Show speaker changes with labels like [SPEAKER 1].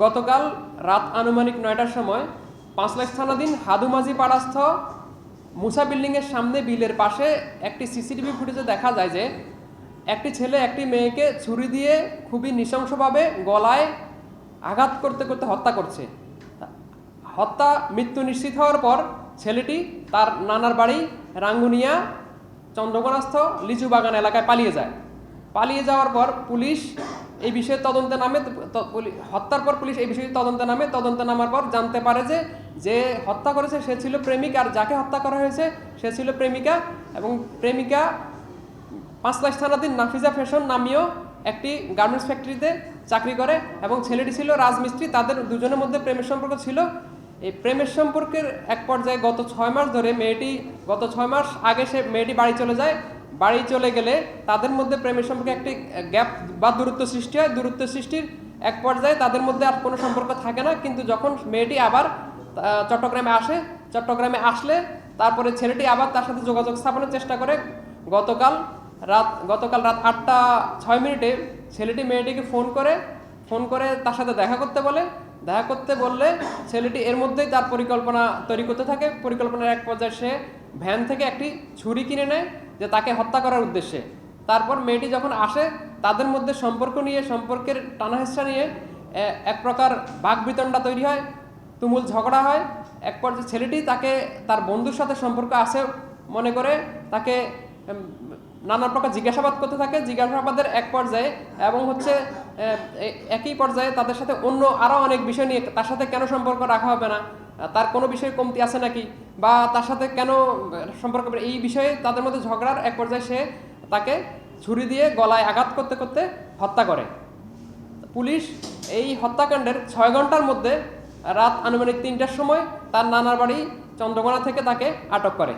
[SPEAKER 1] গতকাল রাত আনুমানিক নয়টার সময় পাঁচলাখ থানাধীন হাদুমাঝি পাড়াস্থ মুসা বিল্ডিংয়ের সামনে বিলের পাশে একটি সিসিটিভি ফুটেজে দেখা যায় যে একটি ছেলে একটি মেয়েকে ছুরি দিয়ে খুবই নৃশংসভাবে গলায় আঘাত করতে করতে হত্যা করছে। হত্যা মৃত্যু নিশ্চিত হওয়ার পর ছেলেটি তার নানার বাড়ি রাঙ্গুনিয়া চন্দ্রকোনাস্থ লিচু বাগান এলাকায় পালিয়ে যায়। পালিয়ে যাওয়ার পর পুলিশ এই বিষয়ে তদন্তে নামে হত্যার পর পুলিশ এই বিষয়ে তদন্তে নামে তদন্তে নামার পর জানতে পারে যে যে হত্যা করেছে সে ছিল প্রেমিক আর যাকে হত্যা করা হয়েছে সে ছিল প্রেমিকা এবং প্রেমিকা পাঁচ পাঁচলাশ থানাধীন নাফিজা ফ্যাশন নামীয় একটি গার্মেন্টস ফ্যাক্টরিতে চাকরি করে এবং ছেলেটি ছিল রাজমিস্ত্রি, তাদের দুজনের মধ্যে প্রেমের সম্পর্ক ছিল। এই প্রেমের সম্পর্কের এক পর্যায়ে গত ছয় মাস ধরে মেয়েটি, গত ছয় মাস আগে সে মেয়েটি বাড়ি চলে যায়। বাড়ি চলে গেলে তাদের মধ্যে প্রেমের সম্পর্কে একটি গ্যাপ বা দূরত্ব সৃষ্টি হয়। দূরত্ব সৃষ্টির এক পর্যায়ে তাদের মধ্যে আর কোনো সম্পর্ক থাকে না। কিন্তু যখন মেয়েটি আবার চট্টগ্রামে আসে, চট্টগ্রামে আসলে তারপরে ছেলেটি আবার তার সাথে যোগাযোগ স্থাপনের চেষ্টা করে। গতকাল রাত গতকাল রাত আটটা ছয় মিনিটে ছেলেটি মেয়েটিকে ফোন করে ফোন করে তার সাথে দেখা করতে বলে। দেখা করতে বললে ছেলেটি এর মধ্যেই তার পরিকল্পনা তৈরি করতে থাকে। পরিকল্পনার এক পর্যায়ে সে ভ্যান থেকে একটি ছুরি কিনে নেয়। যে তাকে হত্যা করার উদ্দেশ্যে। তারপর মেয়েটি যখন আসে, তাদের মধ্যে সম্পর্ক নিয়ে, সম্পর্কের টানাহেসা নিয়ে এক প্রকার বাঘবিতণ্ডা তৈরি হয়, তুমুল ঝগড়া হয়। এক পর্যায়ে ছেলেটি তাকে, তার বন্ধুর সাথে সম্পর্ক আছে মনে করে তাকে নানা প্রকার জিজ্ঞাসাবাদ করতে থাকে। জিজ্ঞাসাবাদের এক পর্যায়ে এবং হচ্ছে একই পর্যায়ে তাদের সাথে অন্য আরও অনেক বিষয় নিয়ে তার সাথে কেন সম্পর্ক রাখা হবে না? তার কোনো বিষয়ে কমতি আছে নাকি? বা তার সাথে কেন সম্পর্ক এই বিষয়ে তাদের মধ্যে ঝগড়ার এক পর্যায়ে সে তাকে ছুরি দিয়ে গলায় আঘাত করতে করতে হত্যা করে। পুলিশ এই হত্যাকাণ্ডের ছয় ঘণ্টার মধ্যে রাত আনুমানিক তিনটার সময় তার নানার বাড়ি চন্দ্রকোনা থেকে তাকে আটক করে।